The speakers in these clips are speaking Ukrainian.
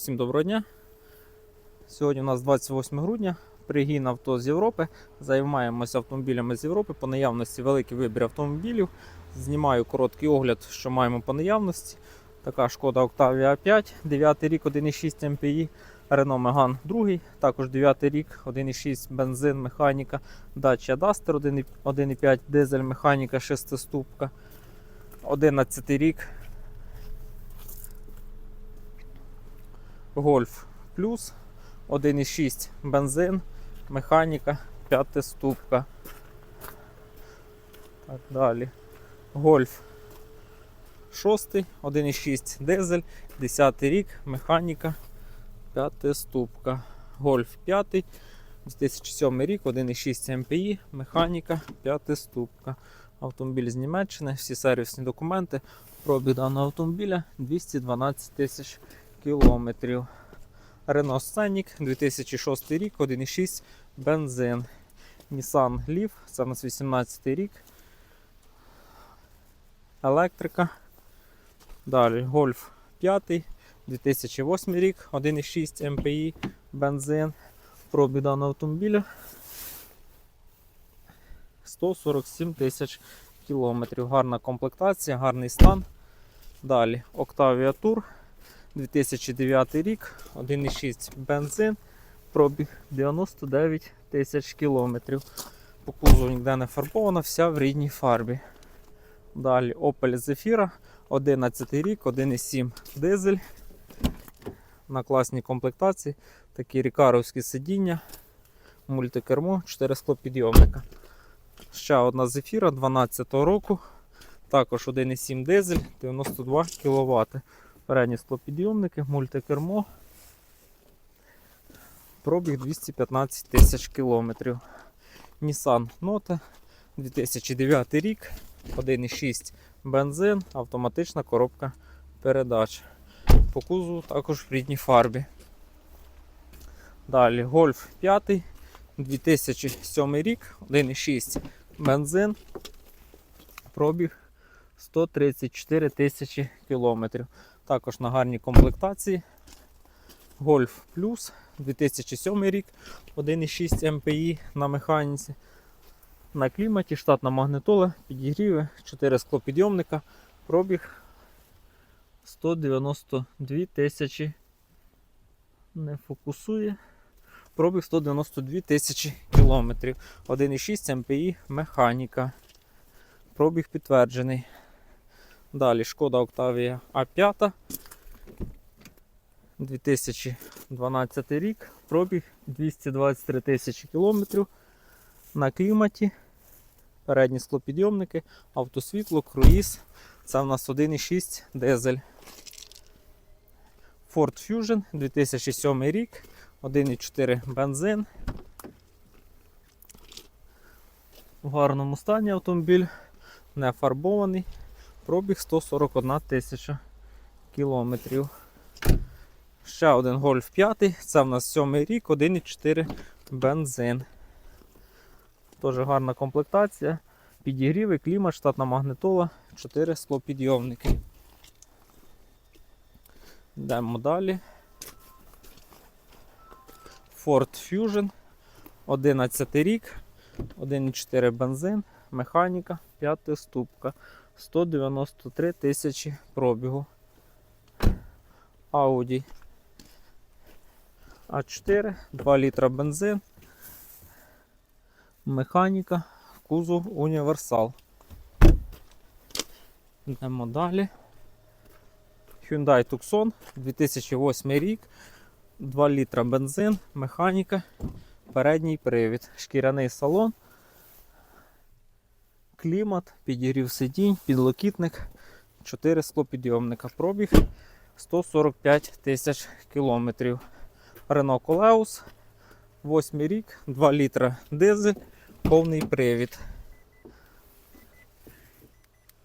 Всім доброго дня. Сьогодні у нас 28 грудня. Пригін авто з Європи. Займаємося автомобілями з Європи. По наявності великий вибір автомобілів. Знімаю короткий огляд, що маємо по наявності. Така шкода Octavia 5, 9 рік 1,6 MPI, Renault Megane 2, також 9 рік 1,6 бензин, механіка, Dacia Duster 1,5 дизель, механіка 6 ступка, 11 рік Golf Plus 1,6 бензин, механіка, 5 ступка. Так, далі. Golf 6, 1,6 дизель, 10 рік, механіка, 5 ступка. Golf 5, 2007 рік, 1,6 MPI, механіка, 5 ступка. Автомобіль з Німеччини, всі сервісні документи. Пробіг даного автомобіля 212 тисяч кілометрів. Renault Scenic 2006 рік, 1,6 бензин. Nissan Leaf, це у нас 18 рік. Електрика. Далі Golf 5, 2008 рік, 1,6 MPI, бензин. Пробіг даного автомобіля 147 тисяч кілометрів. Гарна комплектація, гарний стан. Далі Octavia Tour 2009 рік, 1,6 бензин, пробіг 99 тисяч кілометрів. По кузову ніде не фарбована, вся в рідній фарбі. Далі Opel Zafira, 11 рік, 1,7 дизель. На класній комплектації. Такі рікаровські сидіння, мультикермо, 4 склопідйомника. Ще одна Zafira 12 року. Також 1,7 дизель, 92 кВт. Передні склопідйомники, мультикермо. Пробіг 215 тисяч кілометрів. Nissan Note 2009 рік, 1,6 бензин, автоматична коробка передач. По кузову також в рідній фарбі. Далі Golf 5, 2007 рік, 1,6 бензин, пробіг 134 тисячі кілометрів. Також на гарній комплектації. Golf Plus 2007 рік, 1,6 MPI на механіці. На кліматі, штатна магнитола, підігріви, 4 склопідйомника, пробіг 192 тисячі. Не фокусує. Пробіг 192 тисячі кілометрів. 1,6 MPI механіка. Пробіг підтверджений. Далі шкода Octavia A5. 2012 рік. Пробіг 223 тисячі кілометрів. На кліматі. Передні склопідйомники, автосвітло, круїз. Це в нас 1,6 дизель. Ford Fusion 2007 рік. 1,4 бензин. В гарному стані автомобіль. Не фарбований. Пробіг 141 тисяча кілометрів. Ще один Golf 5. Це в нас 7 рік, 1,4 бензин. Теж гарна комплектація. Підігріви, клімат, штатна магнитола, 4 склопідйомники. Йдемо далі. Ford Fusion. 11 рік, 1,4 бензин, механіка, 5 ступка. 193 тисячі пробігу. Audi А4, 2 літра бензин, механіка, кузов універсал. Йдемо далі. Hyundai Tucson 2008 рік, 2 літра бензин, механіка, передній привід, шкіряний салон клімат, підігрів сидінь, підлокітник, 4 склопідйомника. Пробіг 145 тисяч кілометрів. Renault Coleus, 8 рік, 2 літра дизель, повний привід.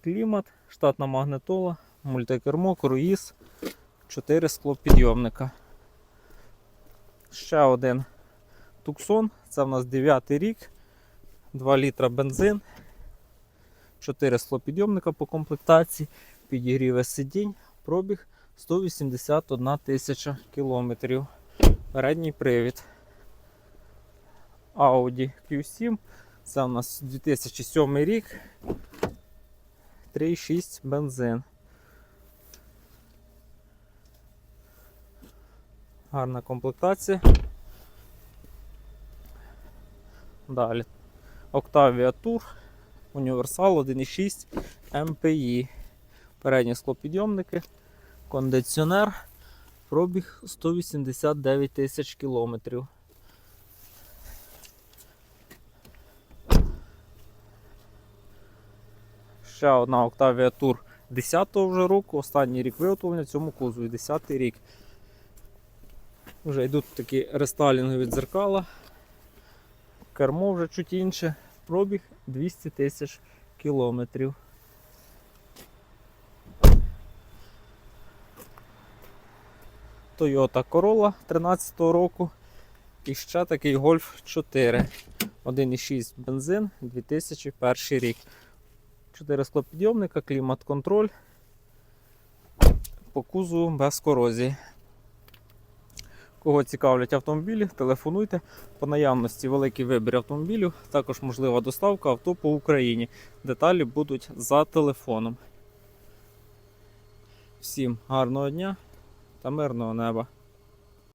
Клімат, штатна магнитола, мультикермо, круїз, 4 склопідйомника. Ще один Tucson, це в нас 9 рік, 2 літра бензин. 4 склопідйомника по комплектації, підігріве сидінь, пробіг 181 тисяча кілометрів. Передній привід. Audi Q7. Це у нас 2007 рік. 3,6 бензин. Гарна комплектація. Далі. Octavia Tour. Універсал 1,6 MPI. Передні склопідйомники. Кондиціонер. Пробіг 189 тисяч кілометрів. Ще одна Octavia Tour 10-го вже року, останній рік виготовлення цьому кузові, 10-й рік. Вже йдуть такі рестайлінгові дзеркала. Кермо вже чуть інше. Пробіг 200 тисяч кілометрів. Toyota Corolla 13 року. І ще такий Golf 4. 1,6 бензин 2001 рік. 4 склопідйомника, клімат-контроль. По кузову без корозії. Кого цікавлять автомобілі, телефонуйте. По наявності великий вибір автомобілів, також можлива доставка авто по Україні. Деталі будуть за телефоном. Всім гарного дня та мирного неба!